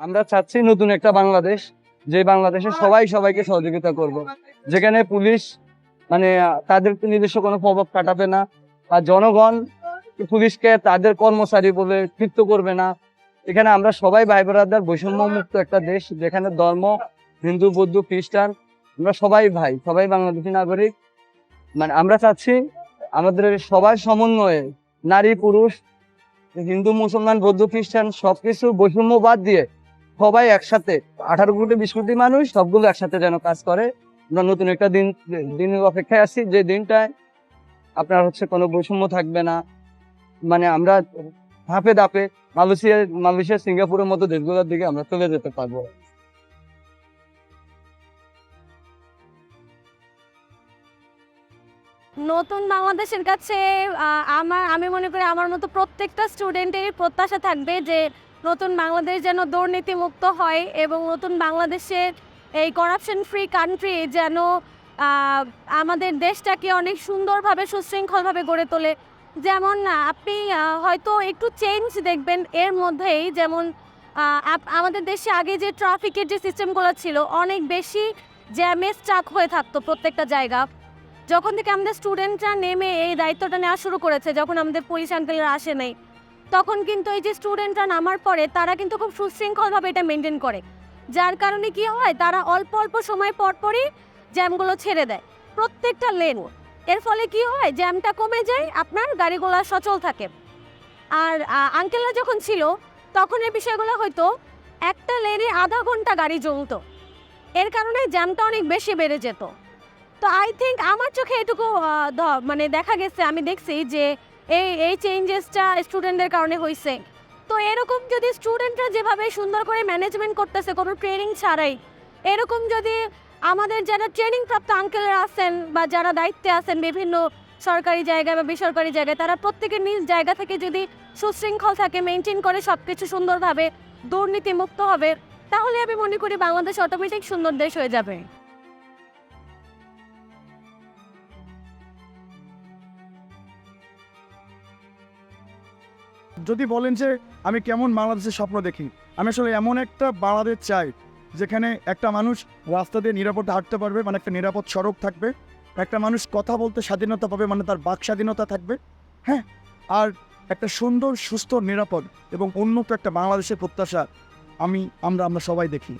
আমরা চাচ্ছি নতুন একটা বাংলাদেশ, যে বাংলাদেশে সবাই সবাইকে সহযোগিতা করব। যেখানে পুলিশ মানে তাদের নিজস্ব কোনো প্রভাব কাটাবে না আর জনগণ পুলিশকে তাদের কর্মচারী বলে কৃত্য করবে না। এখানে আমরা সবাই ভাই ব্রাদার বৈষম্য মুক্ত একটা দেশ, যেখানে ধর্ম, হিন্দু, বৌদ্ধ, খ্রিস্টান, আমরা সবাই ভাই, সবাই বাংলাদেশী নাগরিক। মানে আমরা চাচ্ছি আমাদের সবার সমন্বয়ে নারী, পুরুষ, হিন্দু, মুসলমান, বৌদ্ধ, খ্রিস্টান সবকিছু বৈষম্য বাদ দিয়ে সবাই একসাথে। আঠারো কোটি, বিশ কোটি মানুষ সবগুলো একসাথে যেন কাজ করে। আমরা নতুন একটা দিন, দিনের অপেক্ষায় আছি। যে দিনটায় আপনার হচ্ছে কোনো বৈষম্য থাকবে না। মানে আমরা ধাপে ধাপে মালয়েশিয়া মালয়েশিয়া, সিঙ্গাপুরের মতো দেশগুলোর দিকে আমরা চলে যেতে পারব। নতুন বাংলাদেশের কাছে আমার, আমি মনে করি আমার মতো প্রত্যেকটা স্টুডেন্টেরই প্রত্যাশা থাকবে যে নতুন বাংলাদেশ যেন দুর্নীতিমুক্ত হয় এবং নতুন বাংলাদেশের এই করাপশন ফ্রি কান্ট্রি যেন আমাদের দেশটাকে অনেক সুন্দরভাবে, সুশৃঙ্খলভাবে গড়ে তোলে। যেমন আপনি হয়তো একটু চেঞ্জ দেখবেন এর মধ্যেই, যেমন আমাদের দেশে আগে যে ট্রাফিকের যে সিস্টেমগুলো ছিল, অনেক বেশি জ্যামে স্টাক হয়ে থাকতো প্রত্যেকটা জায়গা। যখন থেকে আমাদের স্টুডেন্টরা নেমে এই দায়িত্বটা নেওয়া শুরু করেছে, যখন আমাদের পুলিশ আঙ্কেলরা আসে নাই তখন কিন্তু এই যে স্টুডেন্টরা নামার পরে তারা কিন্তু খুব সুশৃঙ্খলভাবে এটা মেনটেন করে। যার কারণে কি হয়, তারা অল্প অল্প সময় পর পরই জ্যামগুলো ছেড়ে দেয়। প্রত্যেকটা লেন এর ফলে কি হয় জ্যামটা কমে যায়, আপনার গাড়িগুলো সচল থাকে। আর আঙ্কেলরা যখন ছিল, তখন এই বিষয়গুলো হয়তো একটা লেনে আধা ঘণ্টা গাড়ি জমতো এর কারণে জ্যামটা অনেক বেশি বেড়ে যেত। তো আই থিঙ্ক আমার চোখে এটুকু মানে দেখা গেছে, আমি দেখছি যে এই এই চেঞ্জেসটা স্টুডেন্টদের কারণে হয়েছে তো এরকম যদি স্টুডেন্টরা যেভাবে সুন্দর করে ম্যানেজমেন্ট করতেছে, কোনো ট্রেনিং ছাড়াই, এরকম যদি আমাদের যারা ট্রেনিং প্রাপ্ত আঙ্কেলরা আছেন বা যারা দায়িত্বে আছেন বিভিন্ন সরকারি জায়গায় বা বেসরকারি জায়গায়, তারা প্রত্যেকের নিজ জায়গা থেকে যদি সুশৃঙ্খল থাকে মেনটেন করে সব কিছু সুন্দরভাবে দুর্নীতিমুক্ত হবে, তাহলে আমি মনে করি বাংলাদেশ অটোমেটিক সুন্দর দেশ হয়ে যাবে। যদি বলেন যে আমি কেমন বাংলাদেশের স্বপ্ন দেখি, আমি আসলে এমন একটা বাংলাদেশ চাই যেখানে একটা মানুষ রাস্তা দিয়ে নিরাপদে হাঁটতে পারবে মানে একটা নিরাপদ সড়ক থাকবে, একটা মানুষ কথা বলতে স্বাধীনতা পাবে মানে তার বাক স্বাধীনতা থাকবে হ্যাঁ? আর একটা সুন্দর, সুস্থ, নিরাপদ এবং উন্নত একটা বাংলাদেশের প্রত্যাশা আমি, আমরা আমরা সবাই দেখি।